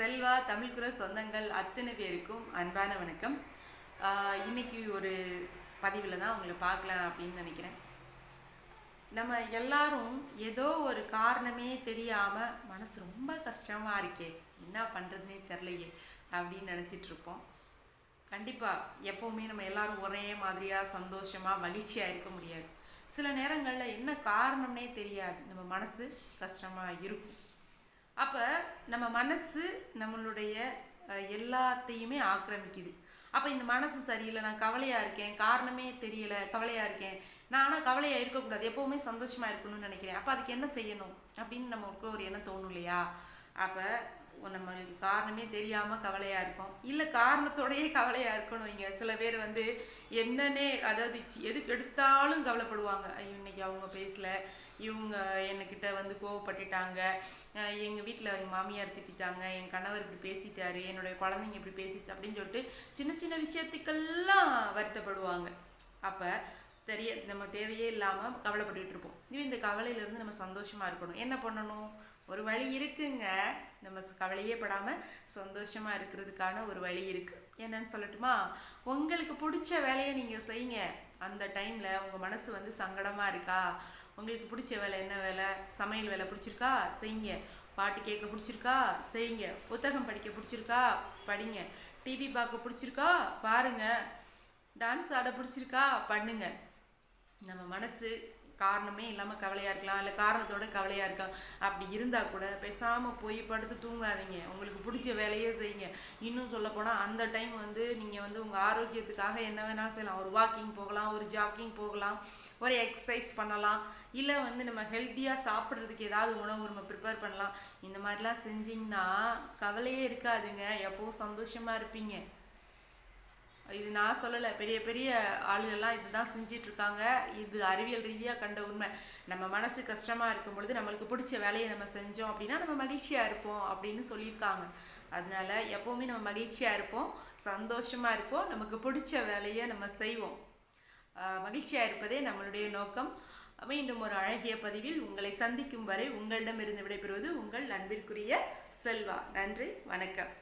செல்வா தமிழ் குரல் சொந்தங்கள் அத்தனை பேருக்கும் அன்பான வணக்கம். இன்னைக்கு ஒரு பதிவில் தான் உங்களை பார்க்கலாம் அப்படின்னு நினைக்கிறேன். நம்ம எல்லாரும் ஏதோ ஒரு காரணமே தெரியாமல் மனசு ரொம்ப கஷ்டமாக இருக்கே என்ன பண்ணுறதுனே தெரிலையே அப்படின்னு நினச்சிட்டு இருப்போம். கண்டிப்பாக எப்போவுமே நம்ம எல்லாரும் ஒரே மாதிரியாக சந்தோஷமாக மகிழ்ச்சியாக இருக்க முடியாது. சில நேரங்களில் என்ன காரணம்னே தெரியாது. நம்ம மனசு கஷ்டமாக இருக்கும். நம்ம மனசு நம்மளுடைய எல்லாத்தையுமே ஆக்கிரமிக்குது. அப்போ இந்த மனசு சரியில்லை நான் கவலையாக இருக்கேன் காரணமே தெரியல கவலையாக இருக்கேன். நான் ஆனால் கவலையாக இருக்கக்கூடாது எப்போவுமே சந்தோஷமாக இருக்கணும்னு நினைக்கிறேன். அப்போ அதுக்கு என்ன செய்யணும்? அப்படின்னு நமக்கு ஒரு எண்ணம் தோணும் இல்லையா? அப்போ நம்மளுக்கு காரணமே தெரியாமல் கவலையாக இருக்கும். இல்லை காரணத்தோடயே கவலையாக இருக்கணும் வைங்க. சில பேர் வந்து என்னன்னே அதாவது சி- எதுக்கு எடுத்தாலும் கவலைப்படுவாங்க. ஐயோ இன்னைக்கு அவங்க பேசல. இவங்க என்கிட்ட வந்து கோவப்பட்டுட்டாங்க. எங்கள் வீட்டில் எங்கள் மாமியார் திட்டிட்டாங்க. என் கணவர் இப்படி பேசிட்டாரு. என்னுடைய குழந்தைங்க இப்படி பேசிச்சு அப்படின்னு சொல்லிட்டு சின்ன சின்ன விஷயத்துக்கெல்லாம் வருத்தப்படுவாங்க. அப்போ தெரிய நம்ம தேவையே இல்லாமல் கவலைப்பட்டுட்டு இருப்போம் இதுவே இந்த கவலையிலேருந்து நம்ம சந்தோஷமாக இருக்கணும். என்ன பண்ணணும்? ஒரு வழி இருக்குங்க. நம்ம கவலையே படாமல் சந்தோஷமாக இருக்கிறதுக்கான ஒரு வழி இருக்குது என்னன்னு சொல்லட்டுமா? உங்களுக்கு பிடிச்ச வேலையை நீங்கள் செய்யுங்க. அந்த டைமில் உங்கள் மனசு வந்து சங்கடமாக இருக்கா? உங்களுக்கு பிடிச்ச வேலை என்ன வேலை? சமையல் வேலை பிடிச்சிருக்கா? செய்யுங்க. பாட்டு கேட்க பிடிச்சிருக்கா? செய்யுங்க. புத்தகம் படிக்க பிடிச்சிருக்கா? படிங்க. டிவி பார்க்க பிடிச்சிருக்கா? பாருங்கள் டான்ஸ் ஆட பிடிச்சிருக்கா? பண்ணுங்கள் நம்ம மனசு காரணமே இல்லாமல் கவலையாக இருக்கலாம் இல்லை காரணத்தோட கவலையாக இருக்கலாம். அப்படி இருந்தால் கூட பேசாமல் போய் படுத்து தூங்காதீங்க. உங்களுக்கு பிடிச்ச வேலையே செய்யுங்க. இன்னும் சொல்லப்போனால் அந்த டைம் வந்து நீங்கள் வந்து உங்கள் ஆரோக்கியத்துக்காக என்ன வேணாலும் செய்யலாம். ஒரு வாக்கிங் போகலாம் ஒரு ஜாக்கிங் போகலாம் ஒரு எக்ஸசைஸ் பண்ணலாம். இல்லை வந்து நம்ம ஹெல்த்தியாக சாப்பிட்றதுக்கு ஏதாவது உணவு நம்ம ப்ரிப்பேர் பண்ணலாம். இந்த மாதிரிலாம் செஞ்சிங்கன்னா கவலையே இருக்காதுங்க. எப்போவும் சந்தோஷமாக இருப்பீங்க. இது நான் சொல்லலை பெரிய பெரிய ஆளுகள்லாம் இதுதான் செஞ்சிட்ருக்காங்க. இது அறிவியல் ரீதியாக கண்ட உண்மை. நம்ம மனசு கஷ்டமாக இருக்கும் பொழுது நம்மளுக்கு பிடிச்ச வேலையை நம்ம செஞ்சோம் அப்படின்னா நம்ம மகிழ்ச்சியாக இருப்போம் அப்படின்னு சொல்லியிருக்காங்க. அதனால எப்போவுமே நம்ம மகிழ்ச்சியாக இருப்போம் சந்தோஷமாக இருப்போம் நமக்கு பிடிச்ச வேலையை நம்ம செய்வோம். மகிழ்ச்சியாக இருப்பதே நம்மளுடைய நோக்கம். மீண்டும் ஒரு அழகிய பதிவில் உங்களை சந்திக்கும் வரை உங்களிடமிருந்து விடைபெறுவது உங்கள் அன்பிற்குரிய செல்வா. நன்றி வணக்கம்.